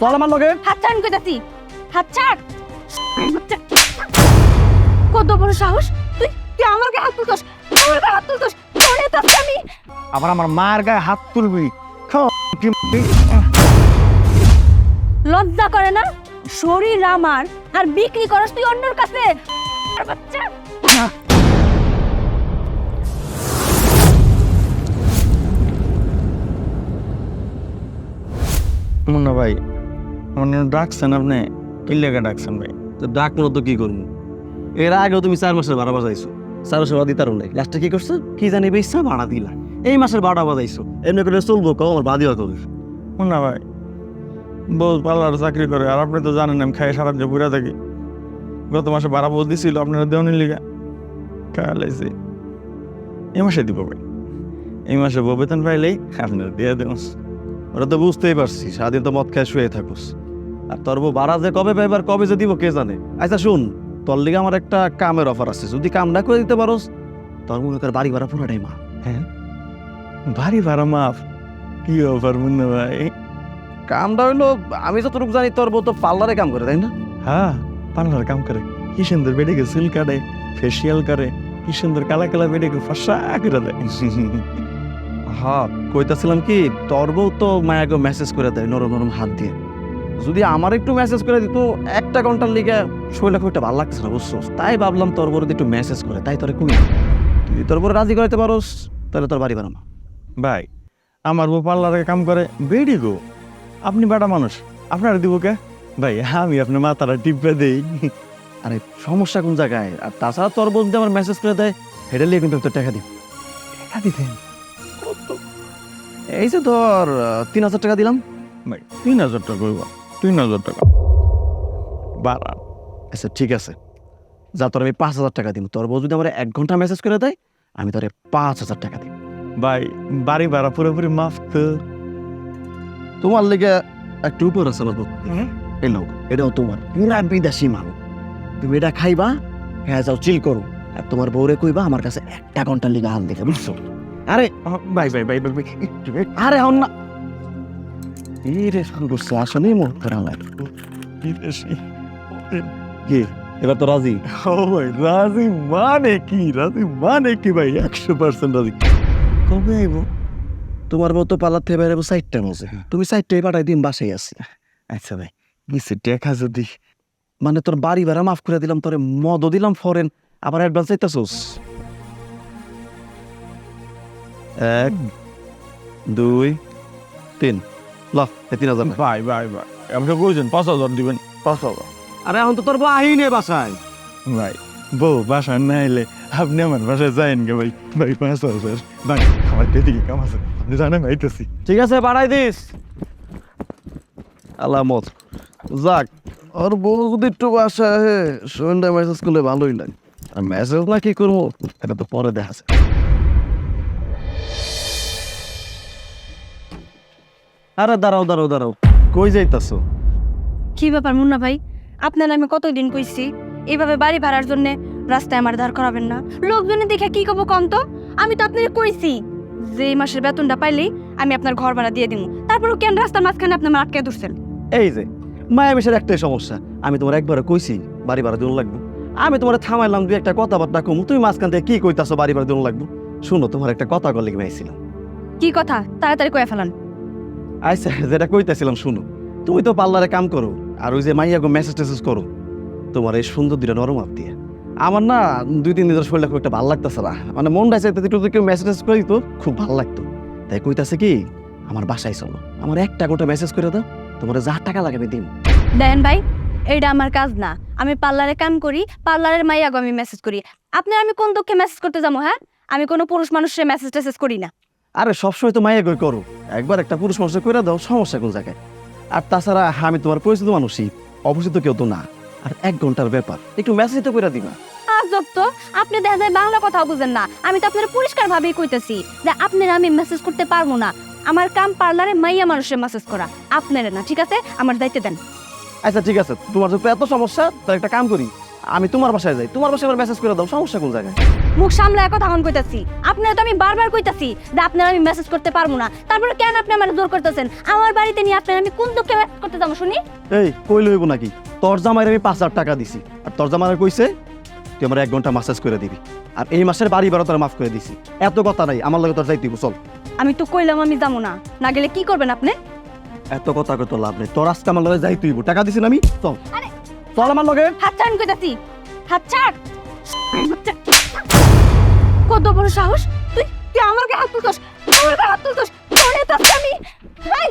চল আমার লগে। হাত ছাড় কইতাছি হাত ছাড়। কত বড় সাহস। তুই তুই আমার গায়ে হাত তুলতস? আমার গায়ে হাত তুলতস? তোরে তো আমি। আবার আমার মায়ের গায়ে হাত তুলবি। লজ্জা করে না? শরীর আমার আর বিক্রি করস তুই অন্যর কাছে। বাচ্চা। মুন্না ভাই আমার ডাকছেন আপনি কি লেগে ডাকছেন ভাই? তো ডাকলো তো কি করব? এর আগেও তুমি চার মাসের ভাড়া বাজাইছো। চার মাসের ভাড়া দিতারও নাই। লাস্টে কি করছ? কি জানি বেশা ভাড়া দিলা। এই মাসের ভাড়া বাজাইছো। এমনি করে চলবো কও আমার বাদিও করিস মুন্না ভাই বউ পার্লার চাকরি করে আর আপনি তো জানেন আমি খাই সারা যে বুড়া থাকি। গত মাসে বাড়া বউ দিছিল আপনারা দেওয়ানির লিগা। খাওয়ালাইছি এই মাসে দিব ভাই। এই মাসে বউ বেতন পাইলেই আপনারা দিয়ে দেবেন ওরা তো বুঝতেই পারছি সারাদিন তো মদ খায় শুয়ে থাকুস। আর তোর বউ ভাড়া যে কবে পাইবার কবে যে দিব কে জানে? আচ্ছা শুন তোর লিগে আমার একটা কামের অফার আছে। যদি কাম না করে দিতে পারোস তোর মনে কর বাড়ি ভাড়া পুরোটাই মা হ্যাঁ? ভারী ভাড়া মাফ? কি অফার মুন্না ভাই? কামটা হইল আমি যতটুকু জানি তোর বউ তো পার্লারে কাম করে তাই না? হ্যাঁ পার্লারে কাম করে। কি সুন্দর বেডেকে চুল কাটে ফেসিয়াল করে কি সুন্দর কালা কালা বেডেকে ফসা করে দেয়। হ্যাঁ কইতাছিলাম কি তোর বউ তো মায়াকে মেসেজ করে দেয় নরম নরম হাত দিয়ে। যদি আমার একটু মেসেজ করে দিত একটা ঘণ্টার লিগে শরীরটা খুব একটা ভালো লাগছে না বুঝছ? তাই ভাবলাম তোর বড় একটু মেসেজ করে তাই তোরে কই তুই তোর বড় রাজি করাইতে পারোস তাহলে তোর বাড়ি বানামা। ভাই আমার বউ পার্লারে কাম করে বেডি গো। আপনি বেটা মানুষ আপনার দিব কে? ভাই আমি আপনার মাথাটা টিপে দেই। আরে সমস্যা কোন জায়গায়? আর তাছাড়া তোর যদি আমার মেসেজ করে দেয় হেঁটে লিয়ে কিন্তু টাকা দিই। টাকা দিতেন? এই যে ধর তিন হাজার টাকা দিলাম। ভাই তিন হাজার টাকা তিন হাজার টাকা। বাড়া আচ্ছা ঠিক আছে। যা তোর আমি পাঁচ হাজার টাকা দিব তোর বউ যদি আমার এক ঘণ্টা মেসেজ করে দেয় আমি তোরে পাঁচ হাজার টাকা দিই ভাই বাড়ি ভাড়া পুরোপুরি মাফ তো। তোমার লেগে একটু উপর আছে বউ। এই লোক এটাও তোমার। পুরা বিদেশি মাল। তুমি এটা খাইবা হ্যাঁ যাও চিল করো। আর তোমার বউরে কইবা আমার কাছে একটা ঘণ্টার লিগে হাল দিকে বুঝছ? আরে ভাই ভাই ভাই ভাই আরে হন না মন করা কি? এবার তো রাজি? ও ভাই রাজি মানে কি? রাজি মানে কি ভাই? একশো পার্সেন্ট রাজি। কবে আইব? তোমার বউ তো পালার থেকে বেরোবো সাইডটা মজে তুমি সাইডটাই পাঠাই দিন বাসায় আসি আচ্ছা ভাই কিছু দেখা যদি। মানে তোর বাড়ি ভাড়া মাফ করে দিলাম তোরে মদও দিলাম ফরেন আবার অ্যাডভান্স চাইতেছোস এক দুই তিন। ল তিন হাজার ভাই। ভাই ভাই আপনি কইছেন পাঁচ হাজার দিবেন। পাঁচ হাজার। আরে এখন তো তোর বউ আহি নে বাসায়। ভাই বউ বাসায় না এলে আপনি আমার বাসায় যায়েন গে ভাই। ভাই পাঁচ হাজার। ভাই আমার দিদিকে কাম আছে। আপনি জানেন আইতেছি। ঠিক আছে বাড়াই দিস। আলামত। যাক ওর বউ যদি একটু বাসায় সন্ধ্যা মেসেজ করলে ভালোই লাগে। আর মেসেজ না কি করব? এটা তো পরে দেখা যাবে। আরে দাঁড়াও দাঁড়াও দাঁড়াও। কই যাইতাছো? কি ব্যাপার মুন্না ভাই? আপনার আমি কতদিন কইছি? এইভাবে বাড়ি ভাড়ার জন্য রাস্তায় আমার দাঁড় করাবেন না। লোকজনে দেখে কি কব কম তো? আমি তো আপনার কইছি। যে এই মাসের বেতনটা পাইলেই আমি আপনার ঘর ভাড়া দিয়ে দিব তারপরও কেন রাস্তার মাঝখানে আপনি আমার আটকে ধরছেন? এই যে মায়া মেশের একটাই সমস্যা। আমি তোমার একবারে কইছি বাড়ি ভাড়া দিন লাগবো। আমি তোমার থামাইলাম দুই একটা কথাবার্তা কমু। তুমি মাঝখান থেকে কি কইতাছো বাড়ি ভাড়া দিন লাগবো? শুনো তোমার একটা কথা কল লিখে কি কথা? তাড়াতাড়ি কয়ে ফেলান। আচ্ছা যেটা কইতেছিলাম শুনো। তুমি তো পার্লারে কাম করো, আর ওই যে মাইয়া গো মেসেজ টেসেজ করো। তোমার এই সুন্দর দুটা নরম আপ দিয়ে। আমার না দুই, তিন দিনের শরীরটা খুব একটা ভালো লাগতেছে না। মানে মন ডাইছে একটু কেউ মেসেজ টেসেজ করে দিত খুব ভালো লাগতো। তাই কইতাছে কি, আমার বাসায় চলো। আমার একটা গোটা মেসেজ করে দাও, তোমার যা টাকা লাগে আমি দিন দেন ভাই, এইটা আমার কাজ না। আমি পার্লারে কাম করি, পার্লারের মাইয়াগো আমি মেসেজ করি। আপনার আমি কোন দুঃখে মেসেজ করতে যাব হ্যাঁ? আমি কোনো পুরুষ মানুষের মেসেজ টেসেজ করি না। আরে সবসময় তো মাইয়া গই করো। একবার একটা পুরুষ মানুষের করে দাও সমস্যা কোন জায়গায়? আর তাছাড়া আমি তোমার পরিচিত মানুষই অপরিচিত কেউ তো না। আর এক ঘণ্টার ব্যাপার একটু মেসেজ তো করে দিবা। আজব তো আপনি দেখা যায় বাংলা কথা বুঝেন না। আমি তো আপনার পরিষ্কার ভাবেই কইতেছি যে আপনার আমি মেসেজ করতে পারব না। আমার কাম পার্লারে মাইয়া মানুষের মেসেজ করা। আপনার না ঠিক আছে? আমার দায়িত্ব দেন। আচ্ছা ঠিক আছে। তোমার যদি এত সমস্যা তাহলে একটা কাম করি। আমি তোমার বাসায় যাই। তোমার বাসায় আবার মেসেজ করে দাও সমস্যা কোন জায়গায়? মুখ সামলায় কথা হন কইতাছি। আপনারা তো আমি বারবার কইতাছি যে আপনারা আমি মেসেজ করতে পারব না। তারপরে কেন আপনি আমার জোর করতেছেন? আমার বাড়িতে নিয়ে আপনারা আমি কোন দুঃখে করতে যাব শুনি? এই কই লইব নাকি? তোর জামাইরে আমি পাঁচ হাজার টাকা দিছি। আর তোর জামাইরে কইছে তুই আমার এক ঘণ্টা মাসাজ করে দিবি। আর এই মাসের বাড়ি বারো তোর মাফ করে দিছি। এত কথা নাই আমার লগে তোর যাইতে হইবো, চল। আমি তো কইলাম আমি যাব না। না গেলে কি করবেন আপনি? এত কথা কত লাভ নেই। তোর আজকে আমার লগে যাইতে হইব। টাকা দিছি না আমি? চল। আরে! চল আমার লগে। হাত ছাড়ুন কইতাছি। হাত ছাড়। কত বড় সাহস? তুই তুই আমার হাত তুলছস? আমার হাত তুলছস? তোরে তো আমি। ভাই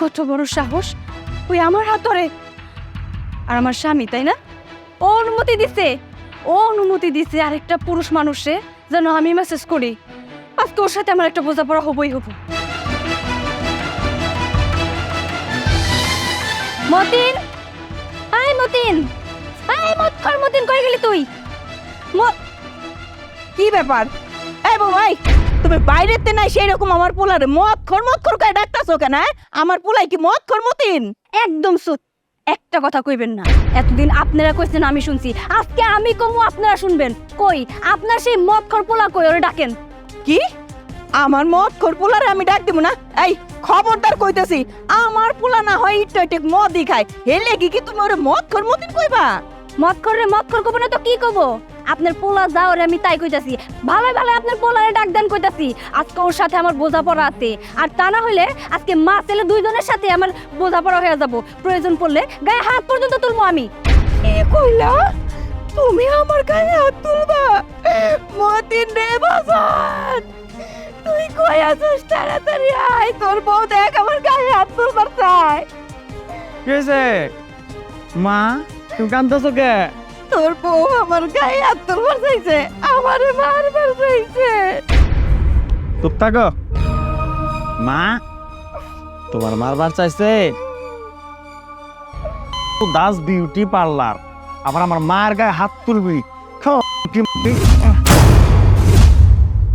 কত বড় সাহস? ওই আমার হাত ধরে। আর আমার স্বামী, তাই না? ও অনুমতি দিছে। ও অনুমতি দিছে আরেকটা পুরুষ মানুষে যেন আমি মেসেজ করি। আজকে ওর সাথে আমার একটা বোঝাপড়া হবই হব। মতিন! আয় মতিন! আয় মত কর মতিন, কই গেলি তুই? কি ব্যাপার? এই ভাই তুমি বাইরেতে নাই সেই রকম আমার পোলারে মদ খর মদ খর কয়ে ডাকতাছো কেন হ্যাঁ? আমার পোলাই কি মদ খর মতিন? একদম সুত একটা কথা কইবেন না। এতদিন আপনারা কইছেন আমি শুনছি। আজকে আমি কমু আপনারা শুনবেন। কই আপনার সেই মদ খর পোলা কই ওরে ডাকেন। কি? আমার মদ খর পোলারে আমি ডাক দিব না? এই খবরদার কইতেছি আমার পোলা না হয় ইট ইট মদই খায়। হেলে কি কি তুমি ওরে মদ খর মতিন কইবা? মদ খরে মদ খর কব না তো কি কব আপনার পোলা যাও রে আমি তাই কইতাছি। ভালো ভালো আপনার পোলারে ডাক দেন কইতাছি। আজকে ওর সাথে আমার বোঝাপড়া আছে। আর তা না হইলে আজকে মা ছেলে দুইজনের সাথে আমার বোঝাপড়া হয়ে যাব। প্রয়োজন পড়লে গায়ে হাত পর্যন্ত তুলবো আমি। এ কইলা তুমি আমার গায়ে হাত তুলবা? মতিন রে বাজান তুই কই আছিস তাড়াতাড়ি আয় তোর বউ দেখ আমার গায়ে হাত তুলবার চায় কি মা তুমি কান্দছো কে? তোর বউ আমার গায়ে হাত তুলবার চাইছে আমারে মারবার চাইছে চুপ থাকো মা তোমার মারবার চাইছে দাস বিউটি পার্লার আবার আমার মার গায়ে হাত তুলবি।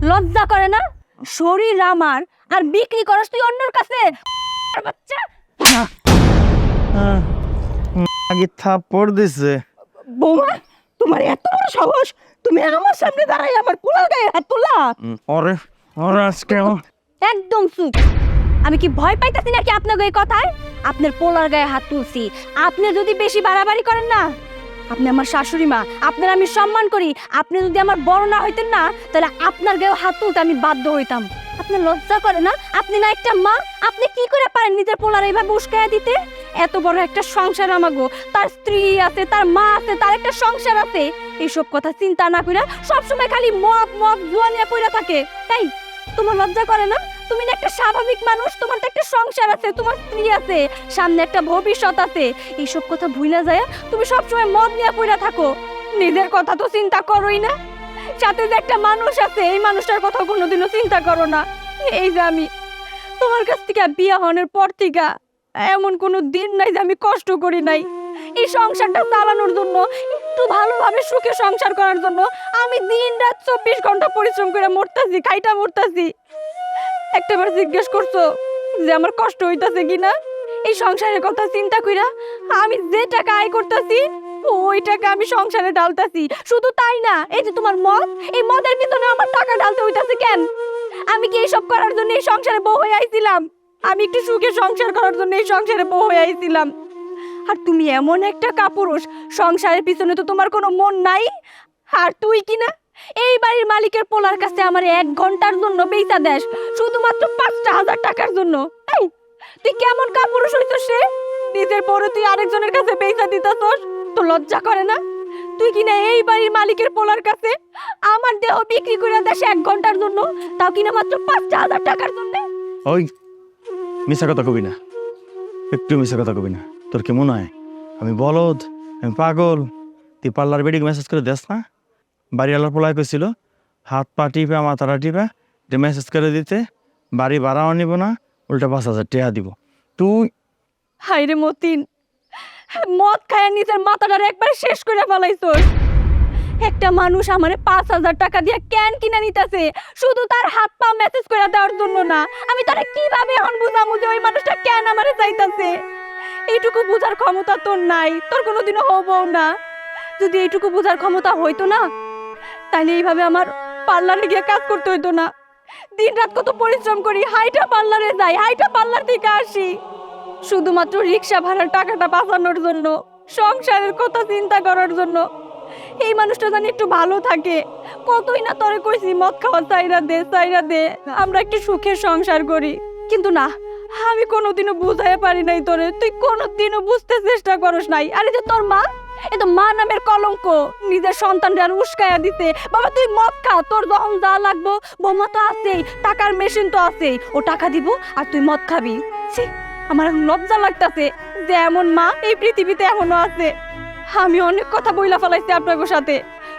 লজ্জা করে না? শরীর আমার আর বিক্রি করস তুই অন্যর কাছে? বাচ্চা। আগে থাপ্পড় দিছে। বৌমা তোমার এত বড় সাহস। তুমি আমার সামনে দাঁড়াই আমার পোলার গায়ে হাত তোলা ওরে ওরে আজকে একদম চুপ। আমি কি ভয় পাইতাছি নাকি আপনার এই কথায়? আপনার পোলার গায়ে হাত তুলছি। আপনি যদি বেশি বাড়াবাড়ি করেন না আপনি আমার শাশুড়ি মা আপনার আমি সম্মান করি। আপনি যদি আমার বড় না হইতেন না তাহলে আপনার গায়ে হাত তুলতে আমি বাধ্য হইতাম। আপনি লজ্জা করে না? আপনি না একটা মা আপনি কি করে পারেন নিজের পোলার এইভাবে উস্কায়া দিতে? এত বড় একটা সংসার আমাগো। তার স্ত্রী আছে, তার মা আছে, তার একটা সংসার আছে। এইসব কথা চিন্তা না কইরা সবসময় খালি মদ মদ, জুয়া নিয়ে পড়ে থাকে। তাই তোমার লজ্জা করে না? তুমি না একটা স্বাভাবিক মানুষ, তোমার তো একটা সংসার আছে, তোমার স্ত্রী আছে, সামনে একটা ভবিষ্যৎ আছে। এইসব কথা ভুলে যায় তুমি সবসময় মদ নিয়ে পড়ে থাকো। নিজের কথা তো চিন্তা করোই না। সাথে যে একটা মানুষ আছে, এই মানুষটার কথা কোনোদিনও চিন্তা করো না। এই যে আমি, তোমার কাছ থেকে বিয়া হওয়ার পর থেকে এমন কোনো দিন নাই যে আমি কষ্ট করি নাই। এই সংসারটা চালানোর জন্য, একটু ভালোভাবে সুখে সংসার করার জন্য আমি দিন রাত চব্বিশ ঘণ্টা পরিশ্রম করে মরতাছি, খাইটা মরতাছি। একটাবার জিজ্ঞেস করছ যে আমার কষ্ট হইতাছে কিনা? এই সংসারের কথা চিন্তা কইরা আমি যে টাকা আয় করতেছি, ওই টাকা আমি সংসারে ঢালতাছি। শুধু তাই না, এই যে তোমার মদ, এই মদের পিছনে আমার টাকা ঢালতে হইতাছে কেন? আমি কি এইসব করার জন্য এই সংসারে বউ হয়ে আইছিলাম? আমি একটু সুখে সংসার করার জন্য এই সংসারে বউ হয়ে আইছিলাম। আর তুমি এমন একটা কাপুরুষ, সংসারের পিছনে তো তোমার কোনো মন নাই। আর তুই কি না? এই বাড়ির মালিকের পোলার কাছে আমার এক ঘণ্টার জন্য বেচা দেশ শুধুমাত্র পাঁচটা হাজার টাকার জন্য। তুই কেমন কাপুরুষ হইছস সে নিজের বড় তুই আরেকজনের কাছে বেচা দিতাছস? তো লজ্জা করে না? তুই কিনা এই বাড়ির মালিকের পোলার কাছে আমার দেহ বিক্রি করে দেশ এক ঘণ্টার জন্য? তাও কিনা মাত্র পাঁচটা হাজার টাকার জন্য? ওই মিশা কথা কবি না। একটু মিশা কথা কবি না। তোর কি মনে হয়? আমি বলদ, আমি পাগল। তুই পার্লার বেডিকে মেসেজ করে দেস না? বাড়িওয়ালার পোলায় কইছিল, হাত পা টিপে, মাথাটা টিপে, যে মেসেজ করে দিতে, বাড়ি ভাড়াও নিব না, উল্টা পাঁচ হাজার টাকা দিব। তুই হাইরে মতিন, মদ খায় নিজের মাথাটারে একবার শেষ করে ফেলাইছস। একটা মানুষ আমারে পাঁচ হাজার টাকা দিয়ে ক্যান কিনে নিতেছে। শুধু তার হাত পা মেসেজ করে দেওয়ার জন্য না। আমি তারা কীভাবে এখন বুঝামু যে ওই মানুষটা ক্যান আমারে চাইতাছে? এইটুকু বোঝার ক্ষমতা তোর নাই। তোর কোনোদিনও হবও না। যদি এইটুকু বোঝার ক্ষমতা হইতো না তাহলে এইভাবে আমার পার্লারে গিয়ে কাজ করতে হইতো না। দিন রাত কত পরিশ্রম করি, হাইটা পার্লারে যাই, হাইটা পার্লার থেকে আসি। শুধুমাত্র রিক্সা ভাড়ার টাকাটা বাঁচানোর জন্য, সংসারের কথা চিন্তা করার জন্য। এই মানুষটা জানি একটু ভালো থাকে। কতই না তরে কইছি, মদ খাওয়া চাইরা দে চাইরা দে, আমরা একটু সুখের সংসার করি। কিন্তু না, আমি কোনোদিনও বুঝাই পারি নাই তোরে, তুই কোনোদিনও বুঝতে চেষ্টা করস নাই। আরে যে তোর মা, এ তো মা নামের কলঙ্ক, নিজের সন্তানরা আর উস্কায়া দিতে বাবা, তুই মদ খা, তোর যখন যা লাগবো, বোমা তো আছেই, টাকার মেশিন তো আছেই, ও টাকা দিব আর তুই মদ খাবি। ছি, আমার লজ্জা লাগতাছে যে এমন মা এই পৃথিবীতে এখনও আছে। আমি অনেক কথা বইলা ফেলাইছি আপনার সাথে।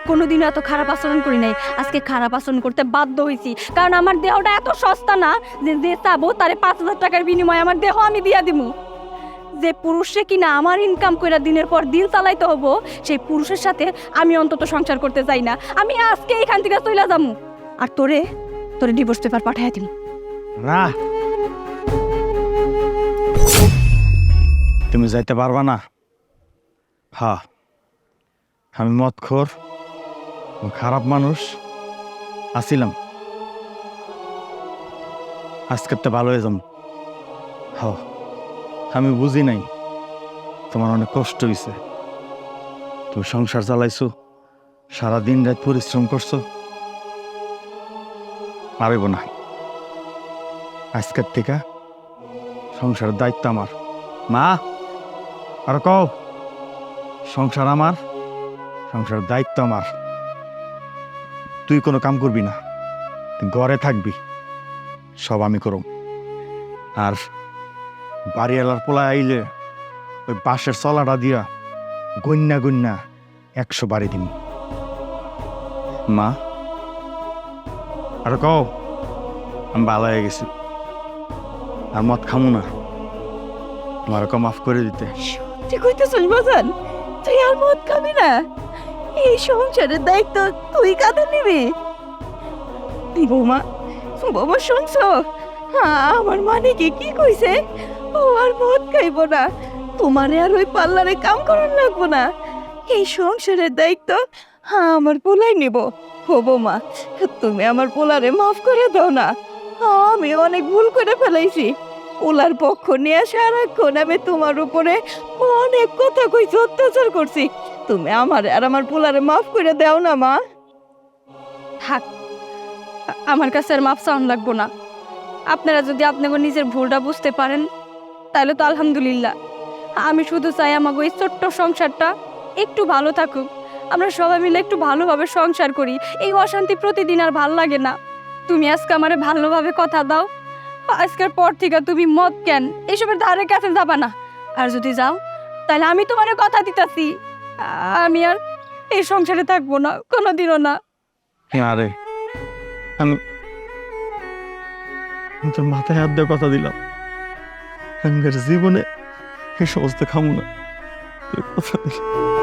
কোনোদিনও এত খারাপ আচরণ করি নাই। আজকে খারাপ আচরণ করতে বাধ্য হয়েছি কারণ আমার দেহটা এত সস্তা না যে যে চাবো তারে পাঁচ হাজার টাকার বিনিময়ে আমার দেহ আমি দিয়া দিব যে পুরুষে কিনা আমার ইনকাম কইরা দিনের পর দিন চালাইতে হব, সেই পুরুষের সাথে আমি অন্তত সংসার করতে চাই না। আমি আজকে এখান থেকে চলে যামু। আর তোরে তোরে ডিভোর্স পেপার পাঠাই দিমু। না তুমি যাইতে পারবা না। হ্যাঁ আমি মদখোর ও খারাপ মানুষ আসিলাম। আজকের তো ভালো হয়ে যাম হ, আমি বুঝি নাই। তোমার অনেক কষ্ট হয়েছে তুমি সংসার চালাইছো সারা দিন রাত পরিশ্রম করছ। পারব না। আজকের থেকে সংসারের দায়িত্ব আমার। মা, আর কও। সংসার আমার, সংসারের দায়িত্ব আমার। তুই কোনো কাম করবি না, ঘরে থাকবি, সব আমি করব। আর বাড়িওয়ালার পোলা আইলে ওই বাঁশের চলাটা দিয়া গন্যা গন্যা একশো বাড়ি দিন মা? আর কও, আমি ভালো হয়ে গেছি। আর মদ খামু না। তোমার মাফ করে দিতে। তুই বাজান তুই আর মদ খাবি না। এই সংসারের দায়িত্ব তুই কাঁধে নিবি। বৌমা বৌমা শুনছো? আমার মানে কি কি কইছে? ও আর মদ খাইব না। তোমারে আর ওই পার্লারে কাম করার লাগবো না। এই সংসারের দায়িত্ব হ্যাঁ আমার পোলাই নিব। ও বৌমা, তুমি আমার পোলারে মাফ করে দাও না। আমি অনেক ভুল করে ফেলাইছি। ওলার পক্ষ নিয়ে সারাক্ষণ আমি তোমার উপরে অনেক কথা কইছি অত্যাচার করছি। তুমি আমার আর আমার পোলারে মাফ করে দাও না, মা। থাক, আমার কাছে আর মাফ চাওয়ান লাগবো না। আপনারা যদি আপনাকে নিজের ভুলটা বুঝতে পারেন, তাহলে তো আলহামদুলিল্লাহ। আমি শুধু চাই আমাকে এই ছোট্ট সংসারটা একটু ভালো থাকুক। আমরা সবাই মিলে একটু ভালোভাবে সংসার করি। এই অশান্তি প্রতিদিন আর ভালো লাগে না। তুমি আজকে আমারে ভালোভাবে কথা দাও। আজকের পর থেকে তুমি মদ কেন? এইসবের ধারে কাছে যাবা না। আর যদি যাও, তাহলে আমি তোমারে কথা দিতাছি। আমি আর এই সংসারে থাকব না, কোনোদিনও না। আরে আমি তোর মাথায় হাত কথা দিলাম। আমি জীবনে এই সমস্ত খামু না। কথা দিলি।